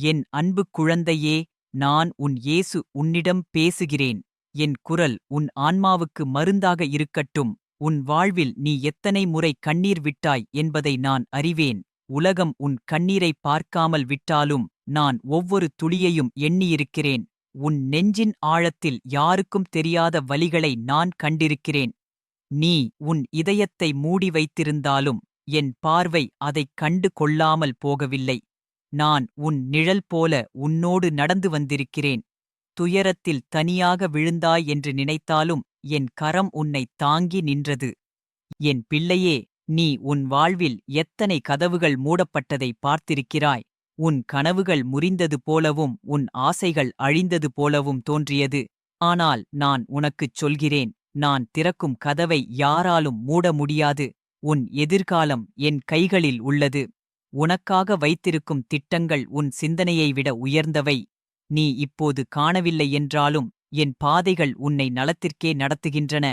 என் அன்பு குழந்தையே நான் உன் இயேசு உன்னிடம் பேசுகிறேன். என் குரல் உன் ஆன்மாவுக்கு மருந்தாக இருக்கட்டும். உன் வாழ்வில் நீ எத்தனை முறை கண்ணீர் விட்டாய் என்பதை நான் அறிவேன். உலகம் உன் கண்ணீரை பார்க்காமல் விட்டாலும் நான் ஒவ்வொரு துளியையும் எண்ணியிருக்கிறேன். உன் நெஞ்சின் ஆழத்தில் யாருக்கும் தெரியாத வலிகளை நான் கண்டிருக்கிறேன். நீ உன் இதயத்தை மூடி வைத்திருந்தாலும் என் பார்வை அதைக் கண்டு கொள்ளாமல் போகவில்லை. நான் உன் நிழல் போல உன்னோடு நடந்து வந்திருக்கிறேன். துயரத்தில் தனியாக விழுந்தாய் என்று நினைத்தாலும் என் கரம் உன்னை தாங்கி நின்றது. என் பிள்ளையே நீ உன் வாழ்வில் எத்தனை கதவுகள் மூடப்பட்டதை பார்த்திருக்கிறாய். உன் கனவுகள் முறிந்தது போலவும் உன் ஆசைகள் அழிந்தது போலவும் தோன்றியது. ஆனால் நான் உனக்குச் சொல்கிறேன் நான் திறக்கும் கதவை யாராலும் மூட முடியாது. உன் எதிர்காலம் என் கைகளில் உள்ளது. உனக்காக வைத்திருக்கும் திட்டங்கள் உன் சிந்தனையை விட உயர்ந்தவை. நீ இப்போது காணவில்லை என்றாலும் என் பாதைகள் உன்னை நலத்திற்கே நடத்துகின்றன.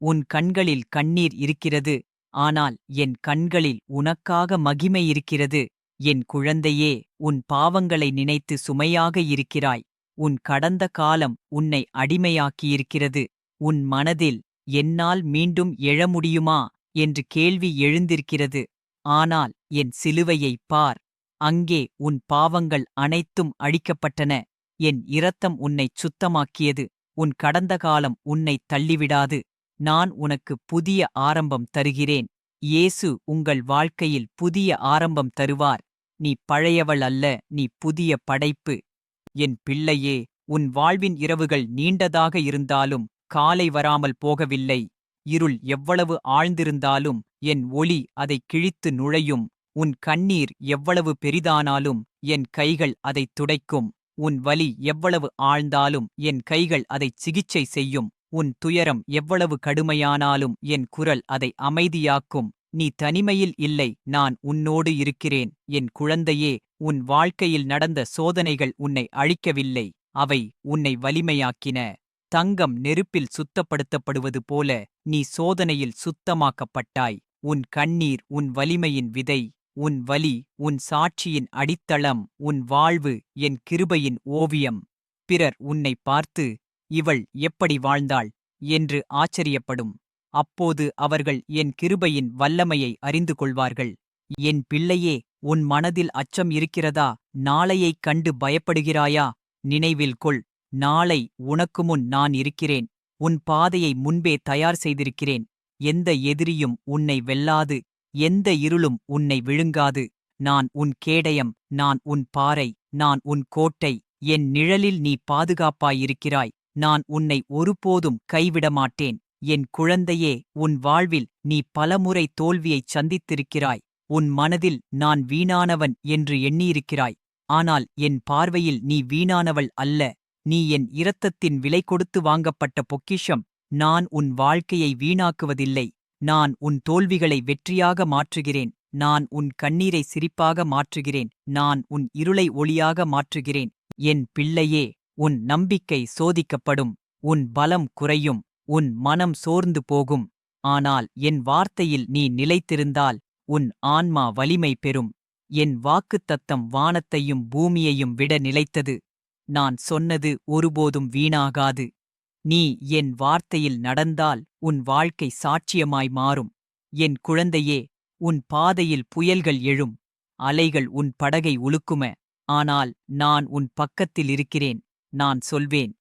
உன் கண்களில் கண்ணீர் இருக்கிறது. ஆனால் என் கண்களில் உனக்காக மகிமை இருக்கிறது. என் குழந்தையே உன் பாவங்களை நினைத்து சுமையாக இருக்கிறாய். உன் கடந்த காலம் உன்னை அடிமையாக்கியிருக்கிறது. உன் மனதில் என்னால் மீண்டும் எழ முடியுமா? என்று கேள்வி எழுந்திருக்கிறது. ஆனால் என் சிலுவையைப் பார். அங்கே உன் பாவங்கள் அனைத்தும் அழிக்கப்பட்டன. என் இரத்தம் உன்னைச் சுத்தமாக்கியது. உன் கடந்த காலம் உன்னைத் தள்ளிவிடாது. நான் உனக்கு புதிய ஆரம்பம் தருகிறேன். இயேசு உங்கள் வாழ்க்கையில் புதிய ஆரம்பம் தருவார். நீ பழையவள் அல்ல நீ புதிய படைப்பு. என் பிள்ளையே உன் வாழ்வின் இரவுகள் நீண்டதாக இருந்தாலும் காலை வராமல் போகவில்லை. இருள் எவ்வளவு ஆழ்ந்திருந்தாலும் என் ஒளி அதைக் கிழித்து நுழையும். உன் கண்ணீர் எவ்வளவு பெரிதானாலும் என் கைகள் அதைத் துடைக்கும். உன் வலி எவ்வளவு ஆழ்ந்தாலும் என் கைகள் அதைச் சிகிச்சை செய்யும். உன் துயரம் எவ்வளவு கடுமையானாலும் என் குரல் அதை அமைதியாக்கும். நீ தனிமையில் இல்லை நான் உன்னோடு இருக்கிறேன். என் குழந்தையே உன் வாழ்க்கையில் நடந்த சோதனைகள் உன்னை அழிக்கவில்லை அவை உன்னை வலிமையாக்கின. தங்கம் நெருப்பில் சுத்தப்படுத்தப்படுவது போல நீ சோதனையில் சுத்தமாக்கப்பட்டாய். உன் கண்ணீர் உன் வலிமையின் விதை. உன் வலி உன் சாட்சியின் அடித்தளம் உன் வாழ்வு என் கிருபையின் ஓவியம். பிறர் உன்னை பார்த்து இவள் எப்படி வாழ்ந்தாள்? என்று ஆச்சரியப்படும். அப்போது அவர்கள் என் கிருபையின் வல்லமையை அறிந்து கொள்வார்கள். என் பிள்ளையே உன் மனதில் அச்சம் இருக்கிறதா? நாளையைக் கண்டு பயப்படுகிறாயா? நினைவில் கொள் நாளை உனக்கு முன் நான் இருக்கிறேன். உன் பாதையை முன்பே தயார் செய்திருக்கிறேன். எந்த எதிரியும் உன்னை வெல்லாது எந்த இருளும் உன்னை விழுங்காது. நான் உன் கேடயம் நான் உன் பாறை நான் உன் கோட்டை என் நிழலில் நீ பாதுகாப்பாயிருக்கிறாய். நான் உன்னை ஒருபோதும் கைவிடமாட்டேன். என் குழந்தையே உன் வாழ்வில் நீ பலமுறை தோல்வியைச் சந்தித்திருக்கிறாய். உன் மனதில் நான் வீணானவன் என்று எண்ணியிருக்கிறாய். ஆனால் என் பார்வையில் நீ வீணானவள் அல்ல. நீ என் இரத்தத்தின் விலை கொடுத்து வாங்கப்பட்ட பொக்கிஷம். நான் உன் வாழ்க்கையை வீணாக்குவதில்லை. நான் உன் தோல்விகளை வெற்றியாக மாற்றுகிறேன். நான் உன் கண்ணீரை சிரிப்பாக மாற்றுகிறேன். நான் உன் இருளை ஒளியாக மாற்றுகிறேன். என் பிள்ளையே உன் நம்பிக்கை சோதிக்கப்படும். உன் பலம் குறையும். உன் மனம் சோர்ந்து போகும். ஆனால் என் வார்த்தையில் நீ நிலைத்திருந்தால் உன் ஆன்மா வலிமை பெறும். என் வாக்குத்தத்தம் வானத்தையும் பூமியையும் விட நிலைத்தது. நான் சொன்னது ஒருபோதும் வீணாகாது. நீ என் வார்த்தையில் நடந்தால் உன் வாழ்க்கை சாட்சியமாய் மாறும். என் குழந்தையே உன் பாதையில் புயல்கள் எழும். அலைகள் உன் படகை உலுக்கும. ஆனால் நான் உன் பக்கத்தில் இருக்கிறேன் நான் சொல்வேன்.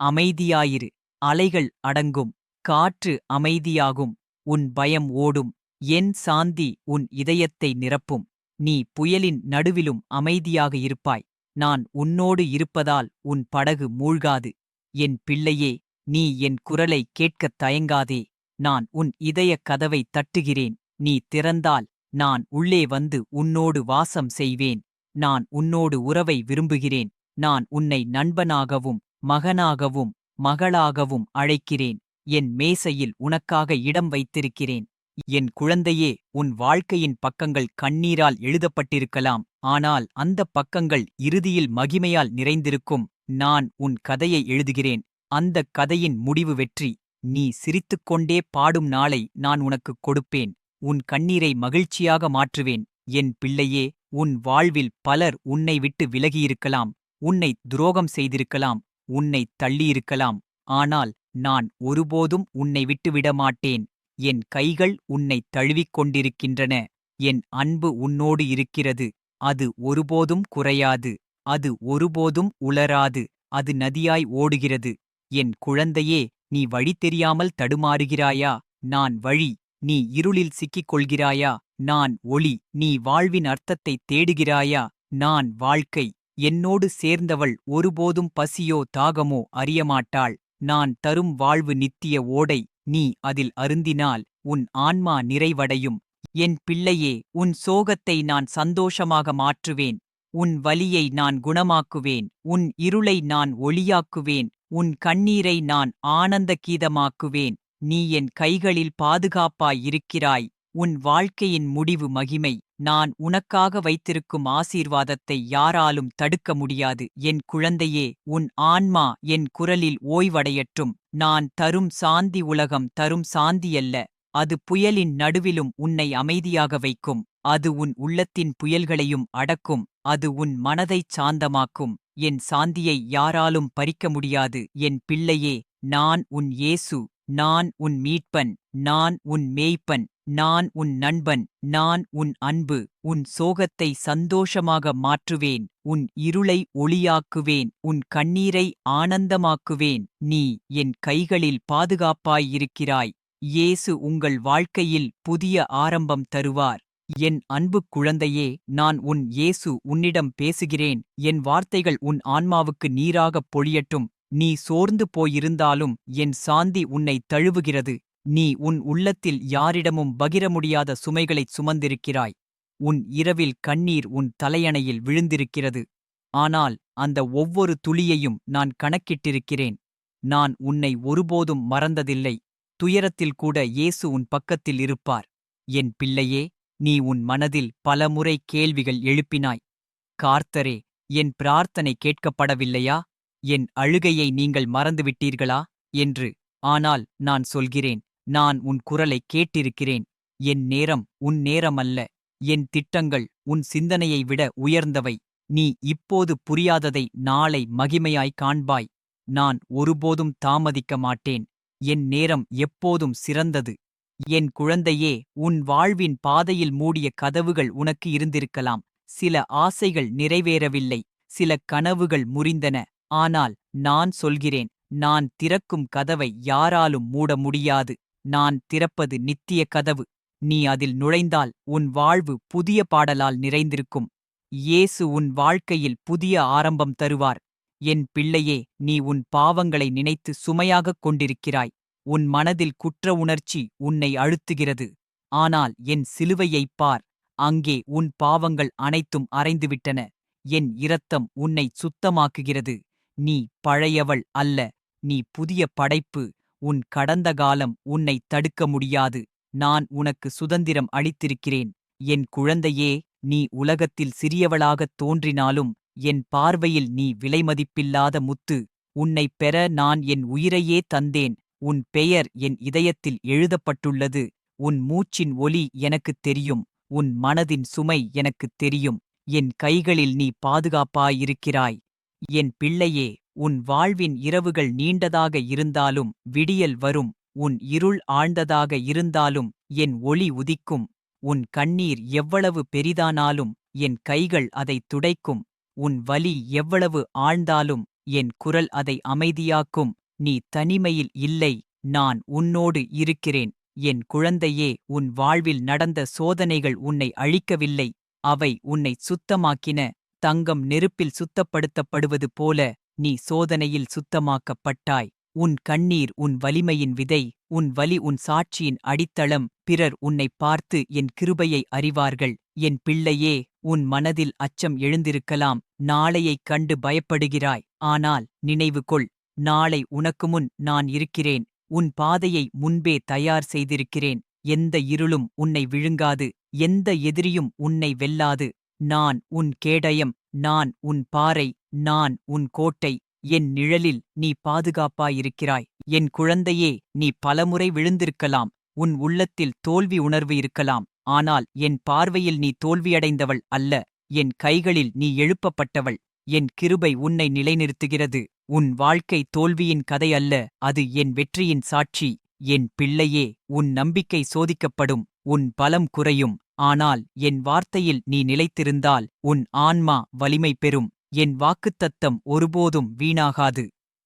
அமைதியாயிரு அலைகள் அடங்கும் காற்று அமைதியாகும் உன் பயம் ஓடும். என் சாந்தி உன் இதயத்தை நிரப்பும். நீ புயலின் நடுவிலும் அமைதியாக இருப்பாய். நான் உன்னோடு இருப்பதால் உன் படகு மூழ்காது. என் பிள்ளையே நீ என் குரலை கேட்கத் தயங்காதே. நான் உன் இதயக் கதவை தட்டுகிறேன். நீ திறந்தால் நான் உள்ளே வந்து உன்னோடு வாசம் செய்வேன். நான் உன்னோடு உறவை விரும்புகிறேன். நான் உன்னை நண்பனாகவும் மகனாகவும் மகளாகவும் அழைக்கிறேன். என் மேசையில் உனக்காக இடம் வைத்திருக்கிறேன். என் குழந்தையே உன் வாழ்க்கையின் பக்கங்கள் கண்ணீரால் எழுதப்பட்டிருக்கலாம். ஆனால் அந்தப் பக்கங்கள் இறுதியில் மகிமையால் நிறைந்திருக்கும். நான் உன் கதையை எழுதுகிறேன். அந்தக் கதையின் முடிவு வெற்றி. நீ சிரித்துக்கொண்டே பாடும் நாளை நான் உனக்குக் கொடுப்பேன். உன் கண்ணீரை மகிழ்ச்சியாக மாற்றுவேன். என் பிள்ளையே உன் வாழ்வில் பலர் உன்னை விட்டு விலகியிருக்கலாம். உன்னை துரோகம் செய்திருக்கலாம். உன்னை தள்ளியிருக்கலாம். ஆனால் நான் ஒருபோதும் உன்னை விட்டுவிட மாட்டேன் என் கைகள் உன்னை தழுவிக் கொண்டிருக்கின்றன. என் அன்பு உன்னோடு இருக்கிறது. அது ஒருபோதும் குறையாது. அது ஒருபோதும் உளராது அது நதியாய் ஓடுகிறது. என் குழந்தையே நீ வழி தெரியாமல் தடுமாறுகிறாயா? நான் வழி நீ இருளில் சிக்கிக் கொள்கிறாயா நான் ஒளி நீ வாழ்வின் அர்த்தத்தை தேடுகிறாயா? நான் வாழ்க்கை என்னோடு சேர்ந்தவள் ஒருபோதும் பசியோ தாகமோ அறியமாட்டாள். நான் தரும் வாழ்வு நித்திய ஓடை நீ அதில் அருந்தினால் உன் ஆன்மா நிறைவடையும். என் பிள்ளையே உன் சோகத்தை நான் சந்தோஷமாக மாற்றுவேன். உன் வலியை நான் குணமாக்குவேன். உன் இருளை நான் ஒளியாக்குவேன். உன் கண்ணீரை நான் ஆனந்த கீதமாக்குவேன் நீ என் கைகளில் பாதுகாப்பாய் இருக்கிறாய் உன் வாழ்க்கையின் முடிவு மகிமை. நான் உனக்காக வைத்திருக்கும் ஆசீர்வாதத்தை யாராலும் தடுக்க முடியாது. என் குழந்தையே உன் ஆன்மா என் குரலில் ஓய்வடையட்டும். நான் தரும் சாந்தி உலகம் தரும் சாந்தியல்ல அது புயலின் நடுவிலும் உன்னை அமைதியாக வைக்கும். அது உன் உள்ளத்தின் புயல்களையும் அடக்கும். அது உன் மனதைச் சாந்தமாக்கும். என் சாந்தியை யாராலும் பறிக்க முடியாது. என் பிள்ளையே நான் உன் இயேசு நான் உன் மீட்பன் நான் உன் மேய்ப்பன் நான் உன் நண்பன் நான் உன் அன்பு உன் சோகத்தை சந்தோஷமாக மாற்றுவேன். உன் இருளை ஒளியாக்குவேன். உன் கண்ணீரை ஆனந்தமாக்குவேன். நீ என் கைகளில் பாதுகாப்பாயிருக்கிறாய் இயேசு உங்கள் வாழ்க்கையில் புதிய ஆரம்பம் தருவார். என் அன்பு குழந்தையே நான் உன் இயேசு உன்னிடம் பேசுகிறேன். என் வார்த்தைகள் உன் ஆன்மாவுக்கு நீராகப் பொழியட்டும். நீ சோர்ந்து போயிருந்தாலும் என் சாந்தி உன்னை தழுவுகிறது. நீ உன் உள்ளத்தில் யாரிடமும் பகிர முடியாத சுமைகளைச் சுமந்திருக்கிறாய். உன் இரவில் கண்ணீர் உன் தலையணையில் விழுந்திருக்கிறது. ஆனால் அந்த ஒவ்வொரு துளியையும் நான் கணக்கிட்டிருக்கிறேன். நான் உன்னை ஒருபோதும் மறந்ததில்லை. துயரத்தில் கூட இயேசு உன் பக்கத்தில் இருப்பார். என் பிள்ளையே நீ உன் மனதில் பலமுறை கேள்விகள் எழுப்பினாய். கார்த்தரே என் பிரார்த்தனை கேட்கப்படவில்லையா? என் அழுகையை நீங்கள் மறந்துவிட்டீர்களா? என்று ஆனால் நான் சொல்கிறேன். நான் உன் குரலை கேட்டிருக்கிறேன். என் நேரம் உன் நேரமல்ல. என் திட்டங்கள் உன் சிந்தனையை விட உயர்ந்தவை. நீ இப்போது புரியாததை நாளை மகிமையாய் காண்பாய். நான் ஒருபோதும் தாமதிக்க மாட்டேன். என் நேரம் எப்போதும் சிறந்தது. என் குழந்தையே உன் வாழ்வின் பாதையில் மூடிய கதவுகள் உனக்கு இருந்திருக்கலாம். சில ஆசைகள் நிறைவேறவில்லை. சில கனவுகள் முறிந்தன. ஆனால் நான் சொல்கிறேன் நான் திறக்கும் கதவை யாராலும் மூட முடியாது. நான் திறப்பது நித்திய கதவு. நீ அதில் நுழைந்தால் உன் வாழ்வு புதிய பாடலால் நிறைந்திருக்கும். இயேசு உன் வாழ்க்கையில் புதிய ஆரம்பம் தருவார். என் பிள்ளையே நீ உன் பாவங்களை நினைத்து சுமையாகக் கொண்டிருக்கிறாய். உன் மனதில் குற்ற உணர்ச்சி உன்னை அழுத்துகிறது. ஆனால் என் சிலுவையைப் பார். அங்கே உன் பாவங்கள் அனைத்தும் அறைந்துவிட்டன என் இரத்தம் உன்னை சுத்தமாக்குகிறது. நீ பழையவள் அல்ல. நீ புதிய படைப்பு. உன் கடந்த காலம் உன்னை தடுக்க முடியாது. நான் உனக்கு சுதந்திரம் அளித்திருக்கிறேன். என் குழந்தையே நீ உலகத்தில் சிறியவளாகத் தோன்றினாலும் என் பார்வையில் நீ விலைமதிப்பில்லாத முத்து. உன்னைப் பெற நான் என் உயிரையே தந்தேன். உன் பெயர் என் இதயத்தில் எழுதப்பட்டுள்ளது. உன் மூச்சின் ஒலி எனக்குத் தெரியும். உன் மனதின் சுமை எனக்குத் தெரியும். என் கைகளில் நீ பாதுகாப்பாயிருக்கிறாய். என் பிள்ளையே உன் வாழ்வின் இரவுகள் நீண்டதாக இருந்தாலும் விடியல் வரும். உன் இருள் ஆழ்ந்ததாக இருந்தாலும் என் ஒளி உதிக்கும். உன் கண்ணீர் எவ்வளவு பெரிதானாலும் என் கைகள் அதைத் துடைக்கும். உன் வலி எவ்வளவு ஆழ்ந்தாலும் என் குரல் அதை அமைதியாக்கும். நீ தனிமையில் இல்லை நான் உன்னோடு இருக்கிறேன். என் குழந்தையே உன் வாழ்வில் நடந்த சோதனைகள் உன்னை அழிக்கவில்லை அவை உன்னை சுத்தமாக்கின. தங்கம் நெருப்பில் சுத்தப்படுத்தப்படுவது போல நீ சோதனையில் சுத்தமாக்கப்பட்டாய். உன் கண்ணீர் உன் வலிமையின் விதை உன் வலி உன் சாட்சியின் அடித்தளம். பிறர் உன்னைப் பார்த்து என் கிருபையை அறிவார்கள். என் பிள்ளையே உன் மனதில் அச்சம் எழுந்திருக்கலாம். நாளையைக் கண்டு பயப்படுகிறாய். ஆனால் நினைவு கொள் நாளை உனக்கு முன் நான் இருக்கிறேன். உன் பாதையை முன்பே தயார் செய்திருக்கிறேன். எந்த இருளும் உன்னை விழுங்காது. எந்த எதிரியும் உன்னை வெல்லாது. நான் உன் கேடயம். நான் உன் பாறை. நான் உன் கோட்டை. என் நிழலில் நீ பாதுகாப்பாயிருக்கிறாய். என் குழந்தையே நீ பலமுறை விழுந்திருக்கலாம். உன் உள்ளத்தில் தோல்வி உணர்வு இருக்கலாம். ஆனால் என் பார்வையில் நீ தோல்வியடைந்தவள் அல்ல. என் கைகளில் நீ எழுப்பப்பட்டவள். என் கிருபை உன்னை நிலைநிறுத்துகிறது. உன் வாழ்க்கை தோல்வியின் கதை அல்ல அது என் வெற்றியின் சாட்சி. என் பிள்ளையே உன் நம்பிக்கை சோதிக்கப்படும் உன் பலம் குறையும். ஆனால் என் வார்த்தையில் நீ நிலைத்திருந்தால் உன் ஆன்மா வலிமை பெறும். என் வாக்குத்தத்தம் ஒருபோதும் வீணாகாது.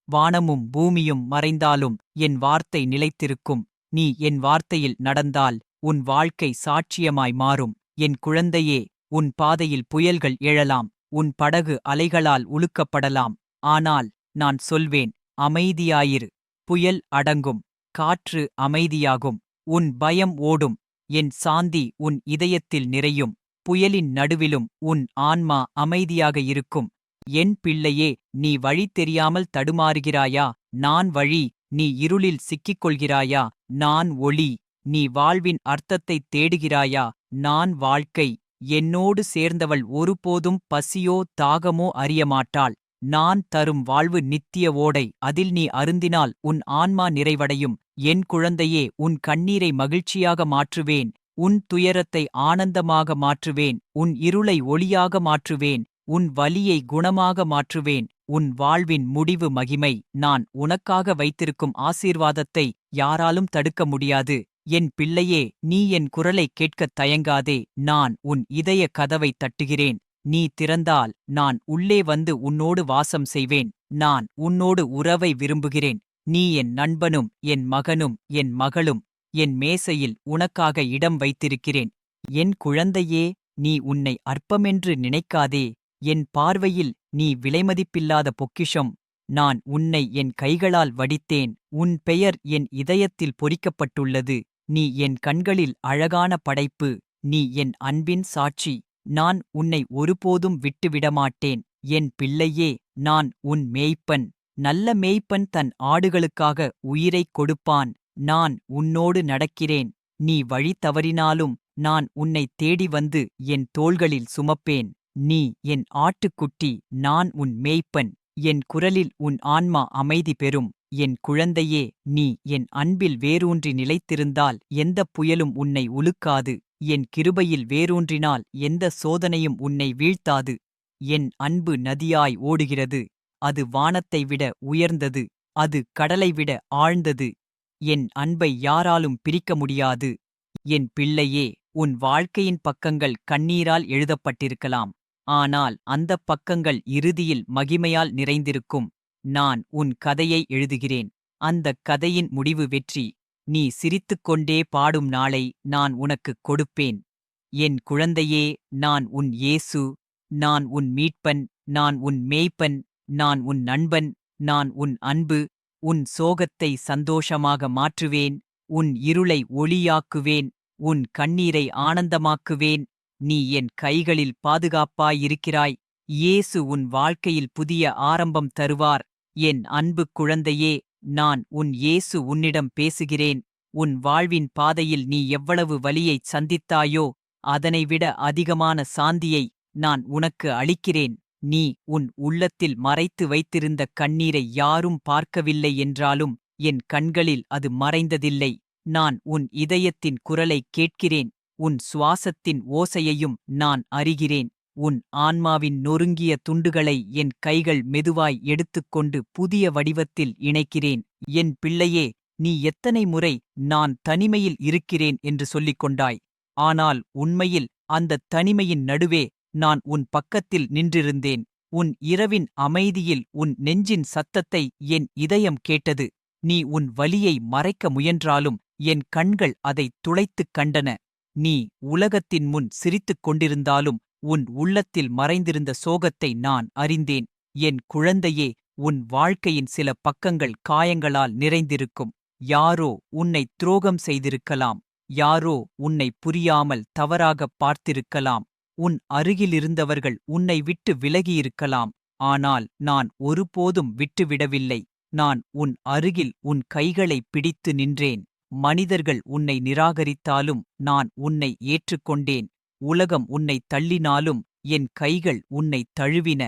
வானமும் பூமியும் மறைந்தாலும் என் வார்த்தை நிலைத்திருக்கும். நீ என் வார்த்தையில் நடந்தால் உன் வாழ்க்கை சாட்சியமாய் மாறும். என் குழந்தையே உன் பாதையில் புயல்கள் எழலாம். உன் படகு அலைகளால் உழுக்கப்படலாம். ஆனால் நான் சொல்வேன் அமைதியாயிரு. புயல் அடங்கும். காற்று அமைதியாகும். உன் பயம் ஓடும். என் சாந்தி உன் இதயத்தில் நிறையும். புயலின் நடுவிலும் உன் ஆன்மா அமைதியாக இருக்கும். என் பிள்ளையே நீ வழி தெரியாமல் தடுமாறுகிறாயா? நான் வழி நீ இருளில் சிக்கிக் கொள்கிறாயா நான் ஒளி நீ வாழ்வின் அர்த்தத்தைத் தேடுகிறாயா? நான் வாழ்க்கை என்னோடு சேர்ந்தவள் ஒருபோதும் பசியோ தாகமோ அறியமாட்டாள். நான் தரும் வாழ்வு நித்திய ஓடை. அதில் நீ அருந்தினால் உன் ஆன்மா நிறைவடையும். என் குழந்தையே உன் கண்ணீரை மகிழ்ச்சியாக மாற்றுவேன். உன் துயரத்தை ஆனந்தமாக மாற்றுவேன். உன் இருளை ஒளியாக மாற்றுவேன். உன் வலியை குணமாக மாற்றுவேன். உன் வாழ்வின் முடிவு மகிமை. நான் உனக்காக வைத்திருக்கும் ஆசீர்வாதத்தை யாராலும் தடுக்க முடியாது. என் பிள்ளையே நீ என் குரலைக் கேட்கத் தயங்காதே நான் உன் இதய கதவைத் தட்டுகிறேன். நீ திறந்தால் நான் உள்ளே வந்து உன்னோடு வாசம் செய்வேன். நான் உன்னோடு உறவை விரும்புகிறேன். நீ என் நண்பனும் என் மகனும் என் மகளும் என் மேசையில் உனக்காக இடம் வைத்திருக்கிறேன். என் குழந்தையே நீ உன்னை அற்பமென்று நினைக்காதே. என் பார்வையில் நீ விலைமதிப்பில்லாத பொக்கிஷம். நான் உன்னை என் கைகளால் வடித்தேன். உன் பெயர் என் இதயத்தில் பொறிக்கப்பட்டுள்ளது. நீ என் கண்களில் அழகான படைப்பு நீ என் அன்பின் சாட்சி நான் உன்னை ஒருபோதும் விட்டுவிடமாட்டேன். என் பிள்ளையே நான் உன் மேய்ப்பன். நல்ல மேய்ப்பன் தன் ஆடுகளுக்காக உயிரைக் கொடுப்பான். நான் உன்னோடு நடக்கிறேன். நீ வழி தவறினாலும் நான் உன்னை தேடி வந்து என் தோள்களில் சுமப்பேன். நீ என் ஆட்டுக்குட்டி நான் உன் மேய்ப்பன். என் குரலில் உன் ஆன்மா அமைதி பெறும். என் குழந்தையே நீ என் அன்பில் வேரூன்றி நிலைத்திருந்தால் எந்தப் புயலும் உன்னை உலுக்காது. என் கிருபையில் வேரூன்றினால் எந்த சோதனையும் உன்னை வீழ்த்தாது. என் அன்பு நதியாய் ஓடுகிறது. அது வானத்தை விட உயர்ந்தது. அது கடலை விட ஆழ்ந்தது. என் அன்பை யாராலும் பிரிக்க முடியாது. என் பிள்ளையே உன் வாழ்க்கையின் பக்கங்கள் கண்ணீரால் எழுதப்பட்டிருக்கலாம். ஆனால் அந்தப் பக்கங்கள் இறுதியில் மகிமையால் நிறைந்திருக்கும். நான் உன் கதையை எழுதுகிறேன். அந்தக் கதையின் முடிவு வெற்றி. நீ சிரித்துக்கொண்டே பாடும் நாளை நான் உனக்குக் கொடுப்பேன். என் குழந்தையே நான் உன் இயேசு. நான் உன் மீட்பன். நான் உன் மேய்ப்பன். நான் உன் நண்பன். நான் உன் அன்பு. உன் சோகத்தை சந்தோஷமாக மாற்றுவேன். உன் இருளை ஒளியாக்குவேன். உன் கண்ணீரை ஆனந்தமாக்குவேன். நீ என் கைகளில் பாதுகாப்பாயிருக்கிறாய் இயேசு உன் வாழ்க்கையில் புதிய ஆரம்பம் தருவார். என் அன்பு குழந்தையே நான் உன் இயேசு உன்னிடம் பேசுகிறேன். உன் வாழ்வின் பாதையில் நீ எவ்வளவு வலியைச் சந்தித்தாயோ அதனைவிட அதிகமான சாந்தியை நான் உனக்கு அளிக்கிறேன். நீ உன் உள்ளத்தில் மறைத்து வைத்திருந்த கண்ணீரை யாரும் பார்க்கவில்லை என்றாலும் என் கண்களில் அது மறைந்ததில்லை. நான் உன் இதயத்தின் குரலைக் கேட்கிறேன். உன் சுவாசத்தின் ஓசையையும் நான் அறிகிறேன். உன் ஆன்மாவின் நொறுங்கிய துண்டுகளை என் கைகள் மெதுவாய் எடுத்துக்கொண்டு புதிய வடிவத்தில் இணைக்கிறேன். என் பிள்ளையே நீ எத்தனை முறை நான் தனிமையில் இருக்கிறேன் என்று சொல்லிக் கொண்டாய். ஆனால் உண்மையில் அந்த தனிமையின் நடுவே நான் உன் பக்கத்தில் நின்றிருந்தேன். உன் இரவின் அமைதியில் உன் நெஞ்சின் சத்தத்தை என் இதயம் கேட்டது. நீ உன் வலியை மறைக்க முயன்றாலும் என் கண்கள் அதை துளைத்துக் கண்டன. நீ உலகத்தின் முன் சிரித்துக் கொண்டிருந்தாலும் உன் உள்ளத்தில் மறைந்திருந்த சோகத்தை நான் அறிந்தேன். என் குழந்தையே உன் வாழ்க்கையின் சில பக்கங்கள் காயங்களால் நிறைந்திருக்கும். யாரோ உன்னை துரோகம் செய்திருக்கலாம். யாரோ உன்னை புரியாமல் தவறாகப் பார்த்திருக்கலாம். உன் அருகிலிருந்தவர்கள் உன்னை விட்டு விலகியிருக்கலாம். ஆனால் நான் ஒருபோதும் விட்டுவிடவில்லை. நான் உன் அருகில் உன் கைகளை பிடித்து நின்றேன். மனிதர்கள் உன்னை நிராகரித்தாலும் நான் உன்னை ஏற்றுக்கொண்டேன். உலகம் உன்னை தள்ளினாலும் என் கைகள் உன்னை தழுவின.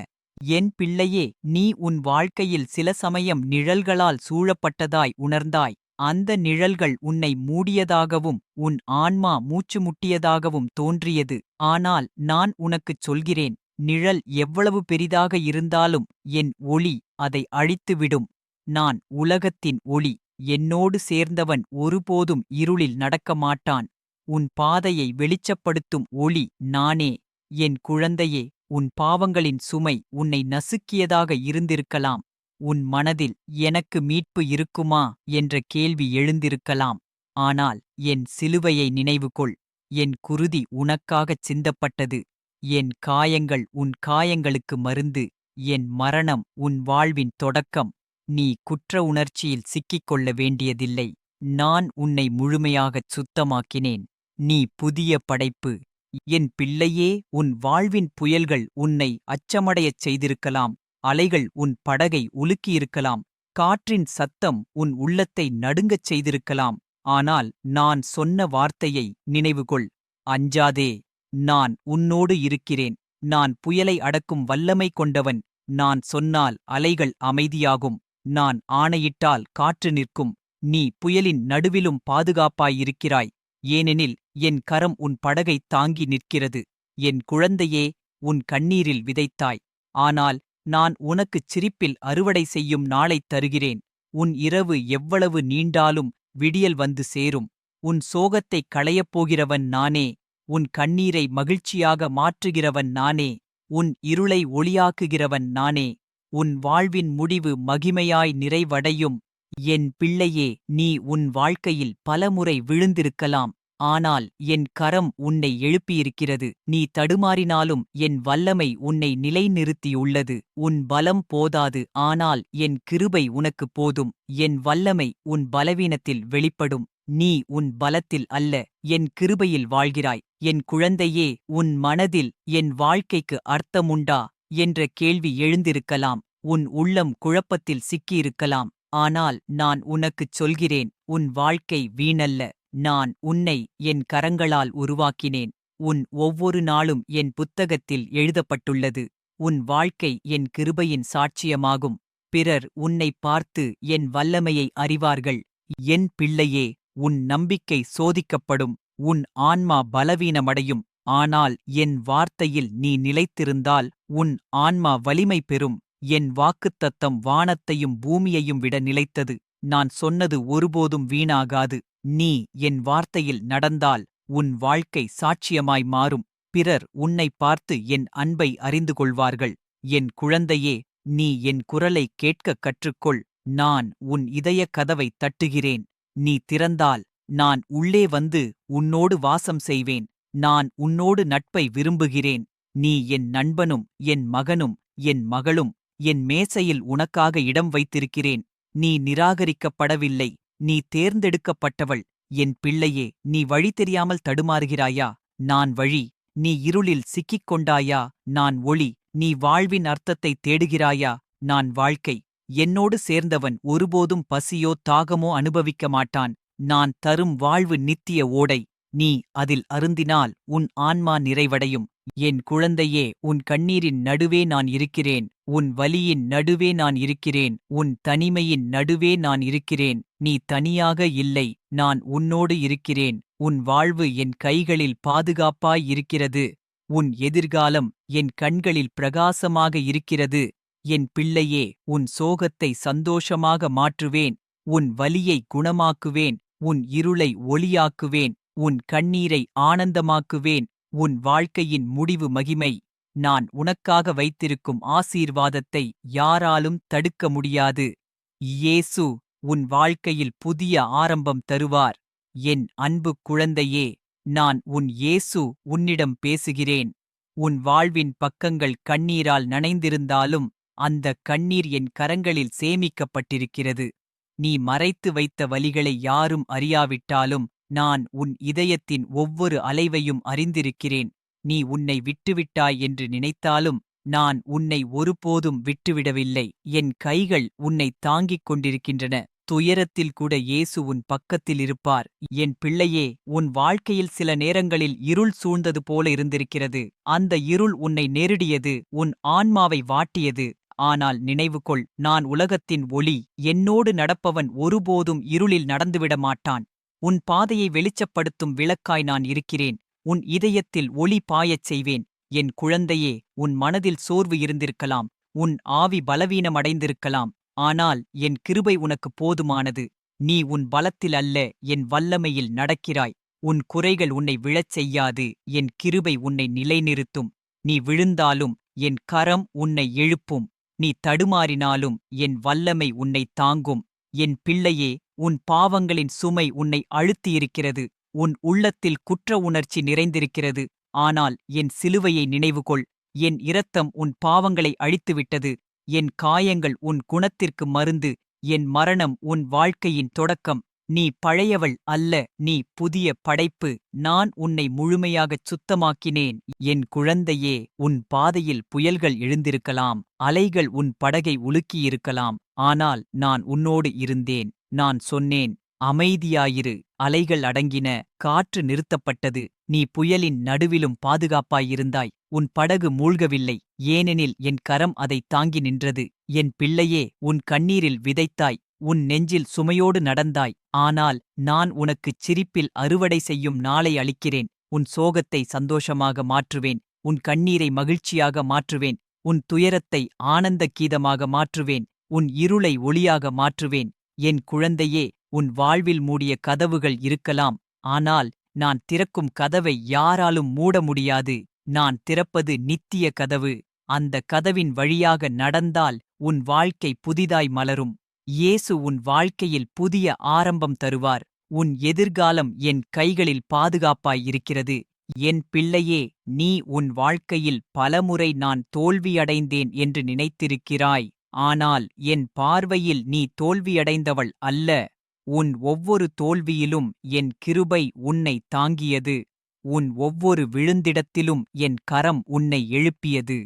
என் பிள்ளையே நீ உன் வாழ்க்கையில் சில சமயம் நிழல்களால் சூழப்பட்டதாய் உணர்ந்தாய். அந்த நிழல்கள் உன்னை மூடியதாகவும் உன் ஆன்மா மூச்சு முட்டியதாகவும் தோன்றியது. ஆனால் நான் உனக்குச் சொல்கிறேன் நிழல் எவ்வளவு பெரிதாக இருந்தாலும் என் ஒளி அதை அழித்துவிடும். நான் உலகத்தின் ஒளி. என்னோடு சேர்ந்தவன் ஒருபோதும் இருளில் நடக்க மாட்டான் உன் பாதையை வெளிச்சப்படுத்தும் ஒளி நானே. என் குழந்தையே உன் பாவங்களின் சுமை உன்னை நசுக்கியதாக இருந்திருக்கலாம். உன் மனதில் எனக்கு மீட்பு இருக்குமா? என்ற கேள்வி எழுந்திருக்கலாம். ஆனால் என் சிலுவையை நினைவுகொள். என் குருதி உனக்காகச் சிந்தப்பட்டது. என் காயங்கள் உன் காயங்களுக்கு மருந்து. என் மரணம் உன் வாழ்வின் தொடக்கம். நீ குற்ற உணர்ச்சியில் சிக்கிக் கொள்ள வேண்டியதில்லை. நான் உன்னை முழுமையாகச் சுத்தமாக்கினேன். நீ புதிய படைப்பு. என் பிள்ளையே உன் வாழ்வின் புயல்கள் உன்னை அச்சமடையச் செய்திருக்கலாம். அலைகள் உன் படகை உலுக்கியிருக்கலாம். காற்றின் சத்தம் உன் உள்ளத்தை நடுங்கச் செய்திருக்கலாம். ஆனால் நான் சொன்ன வார்த்தையை நினைவுகொள். அஞ்சாதே நான் உன்னோடு இருக்கிறேன். நான் புயலை அடக்கும் வல்லமை கொண்டவன். நான் சொன்னால் அலைகள் அமைதியாகும். நான் ஆணையிட்டால் காற்று நிற்கும். நீ புயலின் நடுவிலும் பாதுகாப்பாயிருக்கிறாய். ஏனெனில் என் கரம் உன் படகை தாங்கி நிற்கிறது. என் குழந்தையே உன் கண்ணீரில் விதைத்தாய். ஆனால் நான் உனக்குச் சிரிப்பில் அறுவடை செய்யும் நாளைத் தருகிறேன். உன் இரவு எவ்வளவு நீண்டாலும் விடியல் வந்து சேரும். உன் சோகத்தைக் களையப் போகிறவன் நானே. உன் கண்ணீரை மகிழ்ச்சியாக மாற்றுகிறவன் நானே. உன் இருளை ஒளியாக்குகிறவன் நானே. உன் வாழ்வின் முடிவு மகிமையாய் நிறைவடையும். என் பிள்ளையே நீ உன் வாழ்க்கையில் பலமுறை விழுந்திருக்கலாம். ஆனால் என் கரம் உன்னை எழுப்பியிருக்கிறது. நீ தடுமாறினாலும் என் வல்லமை உன்னை நிலைநிறுத்தியுள்ளது. உன் பலம் போதாது. ஆனால் என் கிருபை உனக்குப் போதும். என் வல்லமை உன் பலவீனத்தில் வெளிப்படும். நீ உன் பலத்தில் அல்ல என் கிருபையில் வாழ்கிறாய். என் குழந்தையே உன் மனதில் என் வாழ்க்கைக்கு அர்த்தமுண்டா? என்ற கேள்வி எழுந்திருக்கலாம். உன் உள்ளம் குழப்பத்தில் சிக்கியிருக்கலாம். ஆனால் நான் உனக்குச் சொல்கிறேன் உன் வாழ்க்கை வீணல்ல. நான் உன்னை என் கரங்களால் உருவாக்கினேன். உன் ஒவ்வொரு நாளும் என் புத்தகத்தில் எழுதப்பட்டுள்ளது. உன் வாழ்க்கை என் கிருபையின் சாட்சியமாகும். பிறர் உன்னை பார்த்து என் வல்லமையை அறிவார்கள். என் பிள்ளையே உன் நம்பிக்கை சோதிக்கப்படும். உன் ஆன்மா பலவீனமடையும். ஆனால் என் வார்த்தையில் நீ நிலைத்திருந்தால் உன் ஆன்மா வலிமை பெறும். என் வாக்குத்தத்தம் வானத்தையும் பூமியையும் விட நிலைத்தது. நான் சொன்னது ஒருபோதும் வீணாகாது. நீ என் வார்த்தையில் நடந்தால் உன் வாழ்க்கை சாட்சியமாய் மாறும். பிறர் உன்னை பார்த்து என் அன்பை அறிந்து கொள்வார்கள். என் குழந்தையே நீ என் குரலை கேட்கக் கற்றுக்கொள். நான் உன் இதயக் கதவை தட்டுகிறேன். நீ திறந்தால் நான் உள்ளே வந்து உன்னோடு வாசம் செய்வேன். நான் உன்னோடு நட்பை விரும்புகிறேன். நீ என் நண்பனும் என் மகனும் என் மகளும் என் மேசையில் உனக்காக இடம் வைத்திருக்கிறேன். நீ நிராகரிக்கப்படவில்லை. நீ தேர்ந்தெடுக்கப்பட்டவள். என் பிள்ளையே நீ வழி தெரியாமல் தடுமாறுகிறாயா? நான் வழி. நீ இருளில் சிக்கிக் கொண்டாயா நான் ஒளி. நீ வாழ்வின் அர்த்தத்தை தேடுகிறாயா? நான் வாழ்க்கை. என்னோடு சேர்ந்தவன் ஒருபோதும் பசியோ தாகமோ அனுபவிக்க மாட்டான் நான் தரும் வாழ்வு நித்திய ஓடை. நீ அதில் அருந்தினால் உன் ஆன்மா நிறைவடையும். என் குழந்தையே உன் கண்ணீரின் நடுவே நான் இருக்கிறேன். உன் வலியின் நடுவே நான் இருக்கிறேன். உன் தனிமையின் நடுவே நான் இருக்கிறேன். நீ தனியாக இல்லை நான் உன்னோடு இருக்கிறேன். உன் வாழ்வு என் கைகளில் பாதுகாப்பாய் இருக்கிறது. உன் எதிர்காலம் என் கண்களில் பிரகாசமாக இருக்கிறது. என் பிள்ளையே உன் சோகத்தை சந்தோஷமாக மாற்றுவேன். உன் வலியை குணமாக்குவேன். உன் இருளை ஒளியாக்குவேன். உன் கண்ணீரை ஆனந்தமாக்குவேன் உன் வாழ்க்கையின் முடிவு மகிமை. நான் உனக்காக வைத்திருக்கும் ஆசீர்வாதத்தை யாராலும் தடுக்க முடியாது. இயேசு உன் வாழ்க்கையில் புதிய ஆரம்பம் தருவார். என் அன்பு குழந்தையே நான் உன் இயேசு உன்னிடம் பேசுகிறேன். உன் வாழ்வின் பக்கங்கள் கண்ணீரால் நனைந்திருந்தாலும் அந்த கண்ணீர் என் கரங்களில் சேமிக்கப்பட்டிருக்கிறது. நீ மறைத்து வைத்த வலிகளை யாரும் அறியாவிட்டாலும் நான் உன் இதயத்தின் ஒவ்வொரு அலைவையும் அறிந்திருக்கிறேன். நீ உன்னை விட்டுவிட்டாய் என்று நினைத்தாலும் நான் உன்னை ஒருபோதும் விட்டுவிடவில்லை. என் கைகள் உன்னை தாங்கிக் கொண்டிருக்கின்றன. துயரத்தில் கூட இயேசு உன் பக்கத்தில் இருப்பார். என் பிள்ளையே உன் வாழ்க்கையில் சில நேரங்களில் இருள் சூழ்ந்தது போல இருந்திருக்கிறது. அந்த இருள் உன்னை நெருடியது உன் ஆன்மாவை வாட்டியது. ஆனால் நினைவுகொள் நான் உலகத்தின் ஒளி என்னோடு நடப்பவன் ஒருபோதும் இருளில் நடந்துவிட மாட்டான் உன் பாதையை வெளிச்சப்படுத்தும் விளக்காய் நான் இருக்கிறேன். உன் இதயத்தில் ஒளி பாயச் செய்வேன். என் குழந்தையே உன் மனதில் சோர்வு இருந்திருக்கலாம். உன் ஆவி பலவீனமடைந்திருக்கலாம். ஆனால் என் கிருபை உனக்கு போதுமானது. நீ உன் பலத்தில் அல்ல என் வல்லமையில் நடக்கிறாய். உன் குறைகள் உன்னை விழச் செய்யாது. என் கிருபை உன்னை நிலைநிறுத்தும். நீ விழுந்தாலும் என் கரம் உன்னை எழுப்பும். நீ தடுமாறினாலும் என் வல்லமை உன்னை தாங்கும். என் பிள்ளையே உன் பாவங்களின் சுமை உன்னை அழுத்தியிருக்கிறது. உன் உள்ளத்தில் குற்ற உணர்ச்சி நிறைந்திருக்கிறது. ஆனால் என் சிலுவையை நினைவுகொள். என் இரத்தம் உன் பாவங்களை அழித்துவிட்டது. என் காயங்கள் உன் குணத்திற்கு மருந்து. என் மரணம் உன் வாழ்க்கையின் தொடக்கம். நீ பழையவள் அல்ல. நீ புதிய படைப்பு. நான் உன்னை முழுமையாகச் சுத்தமாக்கினேன். என் குழந்தையே உன் பாதையில் புயல்கள் எழுந்திருக்கலாம். அலைகள் உன் படகை உலுக்கியிருக்கலாம். ஆனால் நான் உன்னோடு இருந்தேன். நான் சொன்னேன் அமைதியாயிரு அலைகள் அடங்கின காற்று நிறுத்தப்பட்டது நீ புயலின் நடுவிலும் பாதுகாப்பாயிருந்தாய் உன் படகு மூழ்கவில்லை ஏனெனில் என் கரம் அதை தாங்கி நின்றது என் பிள்ளையே உன் கண்ணீரில் விதைத்தாய் உன் நெஞ்சில் சுமையோடு நடந்தாய் ஆனால் நான் உனக்குச் சிரிப்பில் அறுவடை செய்யும் நாளை அளிக்கிறேன் உன் சோகத்தை சந்தோஷமாக மாற்றுவேன் உன் கண்ணீரை மகிழ்ச்சியாக மாற்றுவேன் உன் துயரத்தை ஆனந்த கீதமாக மாற்றுவேன் உன் இருளை ஒளியாக மாற்றுவேன். என் குழந்தையே உன் வாழ்வில் மூடிய கதவுகள் இருக்கலாம். ஆனால் நான் திறக்கும் கதவை யாராலும் மூட முடியாது. நான் திறப்பது நித்திய கதவு. அந்த கதவின் வழியாக நடந்தால் உன் வாழ்க்கை புதிதாய் மலரும். இயேசு உன் வாழ்க்கையில் புதிய ஆரம்பம் தருவார். உன் எதிர்காலம் என் கைகளில் பாதுகாப்பாய் இருக்கிறது. என் பிள்ளையே நீ உன் வாழ்க்கையில் பலமுறை நான் தோல்வியடைந்தேன் என்று நினைத்திருக்கிறாய். ஆனால் என் பார்வையில் நீ தோல்வியடைந்தவள் அல்ல உன் ஒவ்வொரு தோல்வியிலும் என் கிருபை உன்னை தாங்கியது உன் ஒவ்வொரு விழுந்திடத்திலும் என் கரம் உன்னை எழுப்பியது.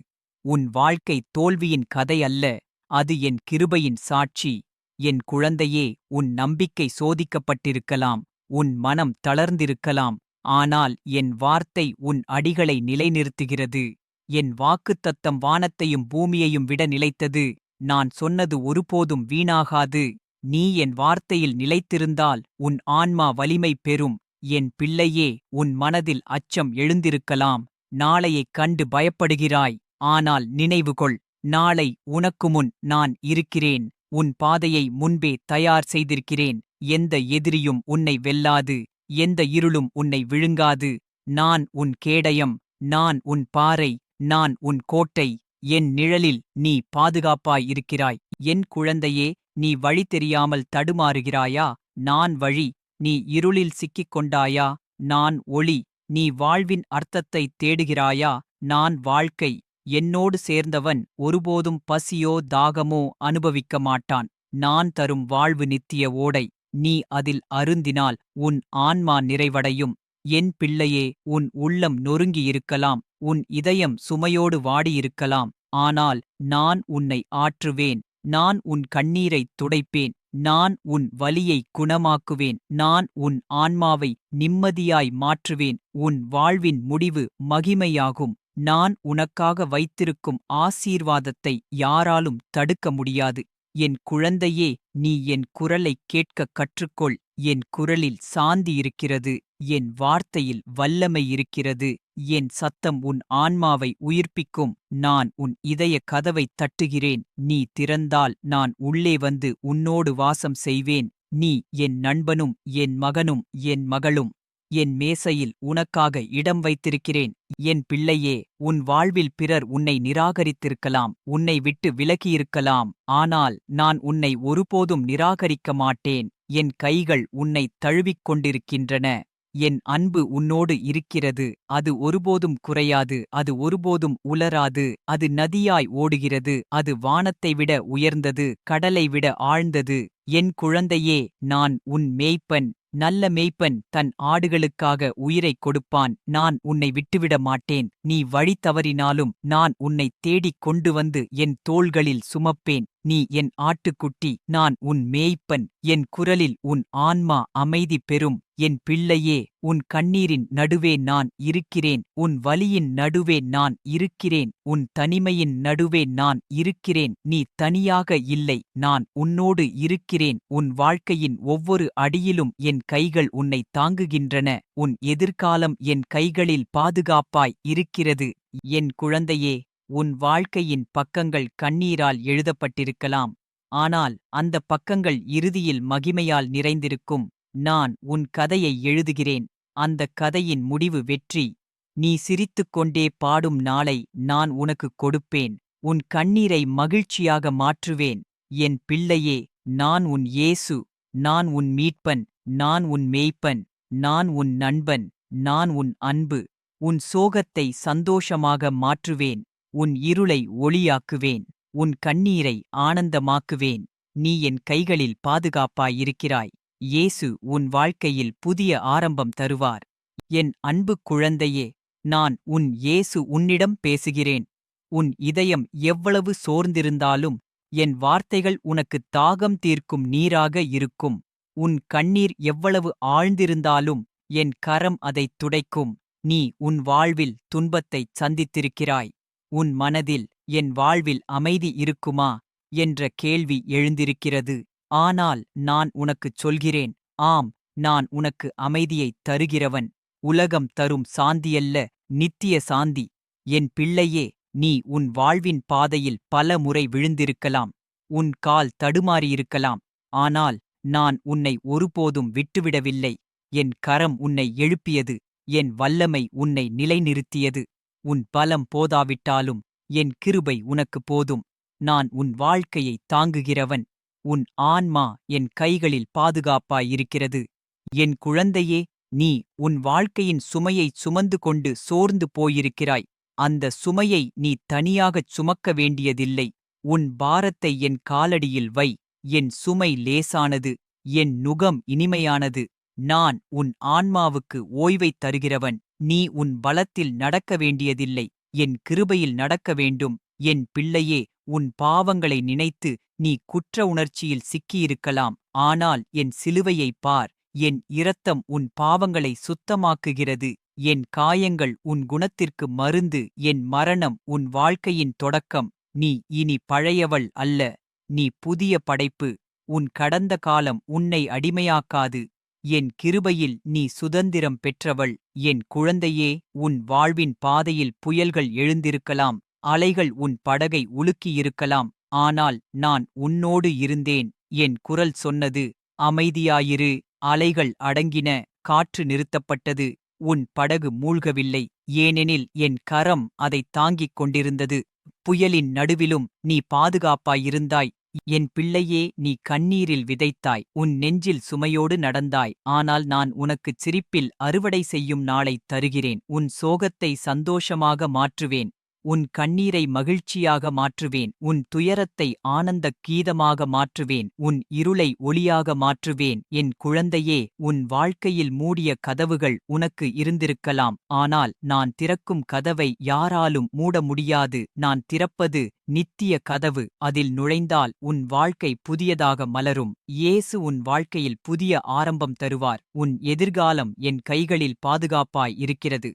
உன் வாழ்க்கை தோல்வியின் கதை அல்ல அது என் கிருபையின் சாட்சி. என் குழந்தையே உன் நம்பிக்கை சோதிக்கப்பட்டிருக்கலாம் உன் மனம் தளர்ந்திருக்கலாம் ஆனால் என் வார்த்தை உன் அடிகளை நிலைநிறுத்துகிறது. என் வாக்குத்தத்தம் வானத்தையும் பூமியையும் விட நிலைத்தது நான் சொன்னது ஒருபோதும் வீணாகாது. நீ என் வார்த்தையில் நிலைத்திருந்தால் உன் ஆன்மா வலிமை பெறும். என் பிள்ளையே உன் மனதில் அச்சம் எழுந்திருக்கலாம். நாளையைக் கண்டு பயப்படுகிறாய். ஆனால் நினைவுகொள் நாளை உனக்கு முன் நான் இருக்கிறேன். உன் பாதையை முன்பே தயார் செய்திருக்கிறேன். எந்த எதிரியும் உன்னை வெல்லாது. எந்த இருளும் உன்னை விழுங்காது. நான் உன் கேடயம். நான் உன் பாறை. நான் உன் கோட்டை. என் நிழலில் நீ பாதுகாப்பாய் இருக்கிறாய். என் குழந்தையே நீ வழி தெரியாமல் தடுமாறுகிறாயா? நான் வழி நீ இருளில் சிக்கிக் கொண்டாயா? நான் ஒளி நீ வாழ்வின் அர்த்தத்தை தேடுகிறாயா? நான் வாழ்க்கை என்னோடு சேர்ந்தவன் ஒருபோதும் பசியோ தாகமோ அனுபவிக்க மாட்டான். நான் தரும் வாழ்வு நித்திய ஓடை நீ அதில் அருந்தினால் உன் ஆன்மா நிறைவடையும். என் பிள்ளையே உன் உள்ளம் நொறுங்கியிருக்கலாம். உன் இதயம் சுமையோடு வாடியிருக்கலாம். ஆனால் நான் உன்னை ஆற்றுவேன். நான் உன் கண்ணீரைத் துடைப்பேன். நான் உன் வலியை குணமாக்குவேன். நான் உன் ஆன்மாவை நிம்மதியாய் மாற்றுவேன். உன் வாழ்வின் முடிவு மகிமையாகும். நான் உனக்காக வைத்திருக்கும் ஆசீர்வாதத்தை யாராலும் தடுக்க முடியாது. என் குழந்தையே நீ என் குரலைக் கேட்கக் கற்றுக்கொள். என் குரலில் சாந்தி இருக்கிறது. என் வார்த்தையில் வல்லமை இருக்கிறது. என் சத்தம் உன் ஆன்மாவை உயிர்ப்பிக்கும் நான் உன் இதய கதவைத் தட்டுகிறேன் நீ திறந்தால் நான் உள்ளே வந்து உன்னோடு வாசம் செய்வேன் நீ என் நண்பனும் என் மகனும் என் மகளும் என் மேசையில் உனக்காக இடம் வைத்திருக்கிறேன் என் பிள்ளையே உன் வாழ்வில் பிறர் உன்னை நிராகரித்திருக்கலாம் உன்னை விட்டு விலகியிருக்கலாம் ஆனால் நான் உன்னை ஒருபோதும் நிராகரிக்க மாட்டேன் என் கைகள் உன்னை தழுவிக் கொண்டிருக்கின்றன. என் அன்பு உன்னோடு இருக்கிறது. அது ஒருபோதும் குறையாது. அது ஒருபோதும் உலராது. அது நதியாய் ஓடுகிறது. அது வானத்தை விட உயர்ந்தது. கடலை விட ஆழ்ந்தது. என் குழந்தையே நான் உன் மேய்ப்பன். நல்ல மேய்ப்பன் தன் ஆடுகளுக்காக உயிரைக் கொடுப்பான். நான் உன்னை விட்டுவிட மாட்டேன். நீ வழி தவறினாலும் நான் உன்னை தேடிக் கொண்டு வந்து என் தோள்களில் சுமப்பேன். நீ என் ஆட்டுக்குட்டி நான் உன் மேய்ப்பன் என் குரலில் உன் ஆன்மா அமைதி பெறும் என் பிள்ளையே உன் கண்ணீரின் நடுவே நான் இருக்கிறேன் உன் வலியின் நடுவே நான் இருக்கிறேன் உன் தனிமையின் நடுவே நான் இருக்கிறேன் நீ தனியாக இல்லை நான் உன்னோடு இருக்கிறேன் உன் வாழ்க்கையின் ஒவ்வொரு அடியிலும் என் கைகள் உன்னை தாங்குகின்றன உன் எதிர்காலம் என் கைகளில் பாதுகாப்பாய் இருக்கிறது என் குழந்தையே. உன் வாழ்க்கையின் பக்கங்கள் கண்ணீரால் எழுதப்பட்டிருக்கலாம். ஆனால் அந்த பக்கங்கள் இறுதியில் மகிமையால் நிறைந்திருக்கும். நான் உன் கதையை எழுதுகிறேன். அந்த கதையின் முடிவு வெற்றி. நீ சிரித்துக் கொண்டே பாடும் நாளை நான் உனக்கு கொடுப்பேன். உன் கண்ணீரை மகிழ்ச்சியாக மாற்றுவேன். என் பிள்ளையே நான் உன் இயேசு. நான் உன் மீட்பன். நான் உன் மேய்ப்பன். நான் உன் நண்பன். நான் உன் அன்பு. உன் சோகத்தை சந்தோஷமாக மாற்றுவேன். உன் இருளை ஒளியாக்குவேன் உன் கண்ணீரை ஆனந்தமாக்குவேன் நீ என் கைகளில் பாதுகாப்பாயிருக்கிறாய். இயேசு உன் வாழ்க்கையில் புதிய ஆரம்பம் தருவார். என் அன்பு குழந்தையே நான் உன் இயேசு உன்னிடம் பேசுகிறேன். உன் இதயம் எவ்வளவு சோர்ந்திருந்தாலும் என் வார்த்தைகள் உனக்கு தாகம் தீர்க்கும் நீராக இருக்கும். உன் கண்ணீர் எவ்வளவு ஆழ்ந்திருந்தாலும் என் கரம் அதைத் துடைக்கும். நீ உன் வாழ்வில் துன்பத்தைச் சந்தித்திருக்கிறாய். உன் மனதில் என் வாழ்வில் அமைதி இருக்குமா? என்ற கேள்வி எழுந்திருக்கிறது. ஆனால் நான் உனக்குச் சொல்கிறேன் ஆம் நான் உனக்கு அமைதியைத் தருகிறவன். உலகம் தரும் சாந்தியல்ல நித்திய சாந்தி. என் பிள்ளையே நீ உன் வாழ்வின் பாதையில் பல முறை விழுந்திருக்கலாம். உன் கால் தடுமாறியிருக்கலாம். ஆனால் நான் உன்னை ஒருபோதும் விட்டுவிடவில்லை. என் கரம் உன்னை எழுப்பியது. என் வல்லமை உன்னை நிலைநிறுத்தியது. உன் பலம் போதாவிட்டாலும் என் கிருபை உனக்கு போதும். நான் உன் வாழ்க்கையை தாங்குகிறவன். உன் ஆன்மா என் கைகளில் பாதுகாப்பாயிருக்கிறது. என் குழந்தையே நீ உன் வாழ்க்கையின் சுமையைச் சுமந்து கொண்டு சோர்ந்து போயிருக்கிறாய். அந்த சுமையை நீ தனியாகச் சுமக்க வேண்டியதில்லை. உன் பாரத்தை என் காலடியில் வை. என் சுமை லேசானது. என் நுகம் இனிமையானது. நான் உன் ஆன்மாவுக்கு ஓய்வைத் தருகிறவன். நீ உன் பலத்தில் நடக்க வேண்டியதில்லை. என் கிருபையில் நடக்க வேண்டும். என் பிள்ளையே உன் பாவங்களை நினைத்து நீ குற்ற உணர்ச்சியில் சிக்கியிருக்கலாம். ஆனால் என் சிலுவையைப் பார். என் இரத்தம் உன் பாவங்களை சுத்தமாக்குகிறது. என் காயங்கள் உன் குணத்திற்கு மருந்து. என் மரணம் உன் வாழ்க்கையின் தொடக்கம். நீ இனி பழையவள் அல்ல. நீ புதிய படைப்பு. உன் கடந்த காலம் உன்னை அடிமையாக்காது. என் கிருபையில் நீ சுதந்திரம் பெற்றவள். என் குழந்தையே உன் வாழ்வின் பாதையில் புயல்கள் எழுந்திருக்கலாம். அலைகள் உன் படகை உலுக்கியிருக்கலாம். ஆனால் நான் உன்னோடு இருந்தேன். என் குரல் சொன்னது அமைதியாயிரு. அலைகள் அடங்கின. காற்று நிறுத்தப்பட்டது. உன் படகு மூழ்கவில்லை. ஏனெனில் என் கரம் அதைத் தாங்கிக் கொண்டிருந்தது. புயலின் நடுவிலும் நீ பாதுகாப்பாயிருந்தாய் என் பிள்ளையே நீ கண்ணீரில் விதைத்தாய். உன் நெஞ்சில் சுமையோடு நடந்தாய். ஆனால் நான் உனக்குச் சிரிப்பில் அறுவடை செய்யும் நாளைத் தருகிறேன். உன் சோகத்தை சந்தோஷமாக மாற்றுவேன். உன் கண்ணீரை மகிழ்ச்சியாக மாற்றுவேன். உன் துயரத்தை ஆனந்தக் கீதமாக மாற்றுவேன். உன் இருளை ஒளியாக மாற்றுவேன். என் குழந்தையே உன் வாழ்க்கையில் மூடிய கதவுகள் உனக்கு இருந்திருக்கலாம். ஆனால் நான் திறக்கும் கதவை யாராலும் மூட முடியாது. நான் திறப்பது நித்திய கதவு. அதில் நுழைந்தால் உன் வாழ்க்கை புதியதாக மலரும். இயேசு உன் வாழ்க்கையில் புதிய ஆரம்பம் தருவார். உன் எதிர்காலம் என் கைகளில் பாதுகாப்பாய் இருக்கிறது.